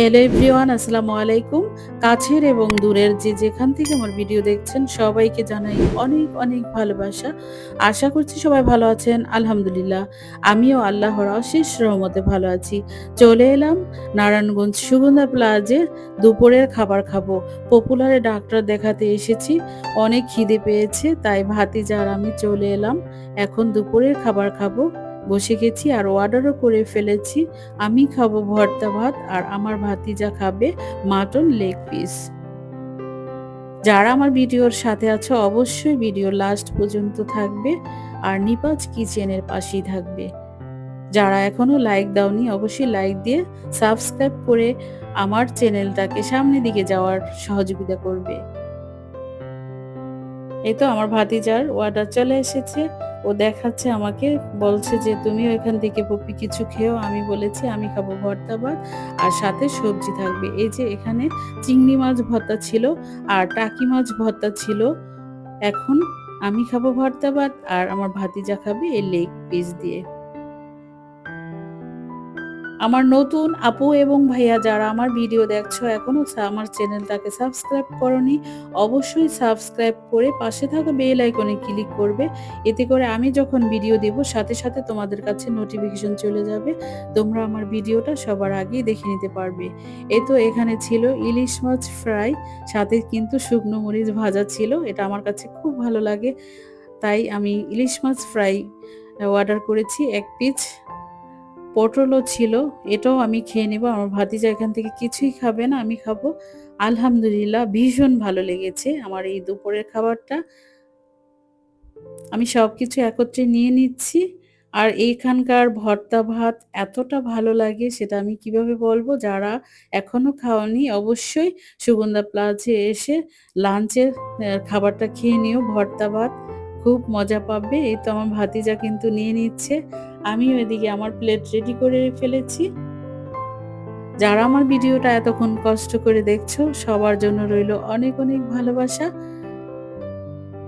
Hello everyone আসসালামু আলাইকুম। কাছের এবং দূরের যে যেখান থেকে আমার ভিডিও দেখছেন, সবাইকে জানাই অনেক অনেক ভালোবাসা। আশা করছি সবাই ভালো আছেন, আলহামদুলিল্লাহ। আমিও আল্লাহর অশেষ রহমতে ভালো আছি। চলে এলাম নারায়ণগঞ্জ সুগন্ধা প্লাজে দুপুরের খাবার খাব। পপুলারে ডাক্তার দেখাতে এসেছি, অনেক খিদে পেয়েছে, তাই ভাতিজা আর আমি চলে এলাম। এখন দুপুরের খাবার খাব। বসে গেছি আর অর্ডারও করে ফেলেছি। আমি খাব ভর্তা ভাত আর আমার ভাতিজা খাবে মাটন লেগ পিস যারা আমার ভিডিওর সাথে আছো, অবশ্যই ভিডিও লাস্ট পর্যন্ত থাকবে আর নিপাজ কিচেনের পাশেই থাকবে। যারা এখনও লাইক দাওনি, অবশ্যই লাইক দিয়ে সাবস্ক্রাইব করে আমার চ্যানেলটাকে সামনের দিকে যাওয়ার সহযোগিতা করবে। এই তো আমার ভাতিজার অর্ডার চলে এসেছে। ও দেখাচ্ছে আমাকে, বলছে যে তুমি এখান থেকে পপি কিছু খেও, আমি বলেছি, আমি খাব ভর্তা ভাত আর সাথে সবজি থাকবে। এই যে এখানে চিংড়ি মাছ ভর্তা ছিল আর টাকি মাছ ভর্তা ছিল। এখন আমি খাব ভর্তা ভাত আর আমার ভাতিজা খাবে এই লেগ পিস দিয়ে। আমার নতুন আপু এবং ভাইয়া যারা আমার ভিডিও দেখছ এখনও আমার চ্যানেলটাকে সাবস্ক্রাইব করনি, অবশ্যই সাবস্ক্রাইব করে পাশে থাকা বেল আইকনে ক্লিক করবে। এতে করে আমি যখন ভিডিও দেব, সাথে সাথে তোমাদের কাছে নোটিফিকেশন চলে যাবে। তোমরা আমার ভিডিওটা সবার আগেই দেখে নিতে পারবে। এ তো এখানে ছিল ইলিশ মাছ ফ্রাই, সাথে কিন্তু শুকনো মরিচ ভাজা ছিল, এটা আমার কাছে খুব ভালো লাগে। তাই আমি ইলিশ মাছ ফ্রাই অর্ডার করেছি এক পিস পটলও ছিল, এটাও আমি খেয়ে নেব। আমার ভাতিজা এখান থেকে কিছুই খাবে না, আমি খাব। আলহামদুলিল্লাহ, ভীষণ ভালো লেগেছে আমার এই দুপুরের খাবারটা। আমি সব কিছু একত্রে নিয়ে নিচ্ছি। আর এইখানকার ভর্তা ভাত এতটা ভালো লাগে সেটা আমি কীভাবে বলব? যারা এখনও খাওয়ানি অবশ্যই সুগন্ধা প্লাজে এসে লাঞ্চের খাবারটা খেয়ে নিও। ভর্তা ভাত খুব মজা পাবে। এই তো আমার ভাতিজা কিন্তু নিয়ে নিচ্ছে। আমি ওইদিকে আমার প্লেট রেডি করে ফেলেছি। যারা আমার ভিডিওটা এতক্ষণ কষ্ট করে দেখছ, সবার জন্য রইল অনেক অনেক ভালোবাসা।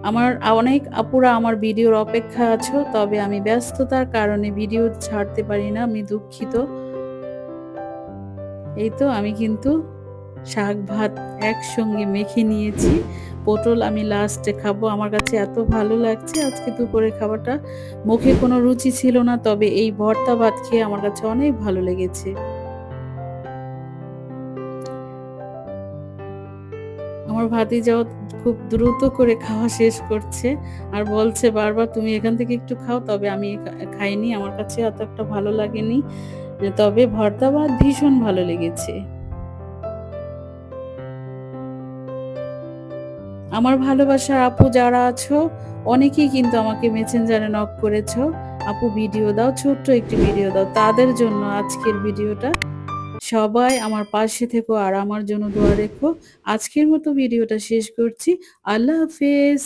আমার অনেক আপুরা আমার ভিডিওর অপেক্ষা আছো, তবে আমি ব্যস্ততার কারণে ভিডিও ছাড়তে পারি না, আমি দুঃখিত। এই তো আমি কিন্তু শাক ভাত একসঙ্গে মেখে নিয়েছি। পটল আমি লাস্টে খাব। আমার কাছে এত ভালো লাগছে আজকে দুপুরে খাবারটা। মুখে কোনো রুচি ছিল না, তবে এই ভর্তা ভাত খেয়ে আমার কাছে অনেক ভালো লেগেছে। আমার ভাতিজাও খুব দ্রুত করে খাওয়া শেষ করছে আর বলছে, বারবার তুমি এখান থেকে একটু খাও। তবে আমি খাইনি, আমার কাছে এত একটা ভালো লাগেনি। তবে ভর্তা ভাত ভীষণ ভালো লেগেছে। আমার ভালোবাসার আপু যারা আছো, অনেকেই কিন্তু আমাকে মেসেঞ্জারে নক করেছ। আপু ভিডিও দাও, ছোট্ট একটি ভিডিও দাও। তাদের জন্য আজকের ভিডিওটা সবাই আমার পাশে থেকো আর আমার জন্য দোয়া রেখো। আজকের মতো ভিডিওটা শেষ করছি। আল্লাহ হাফেজ।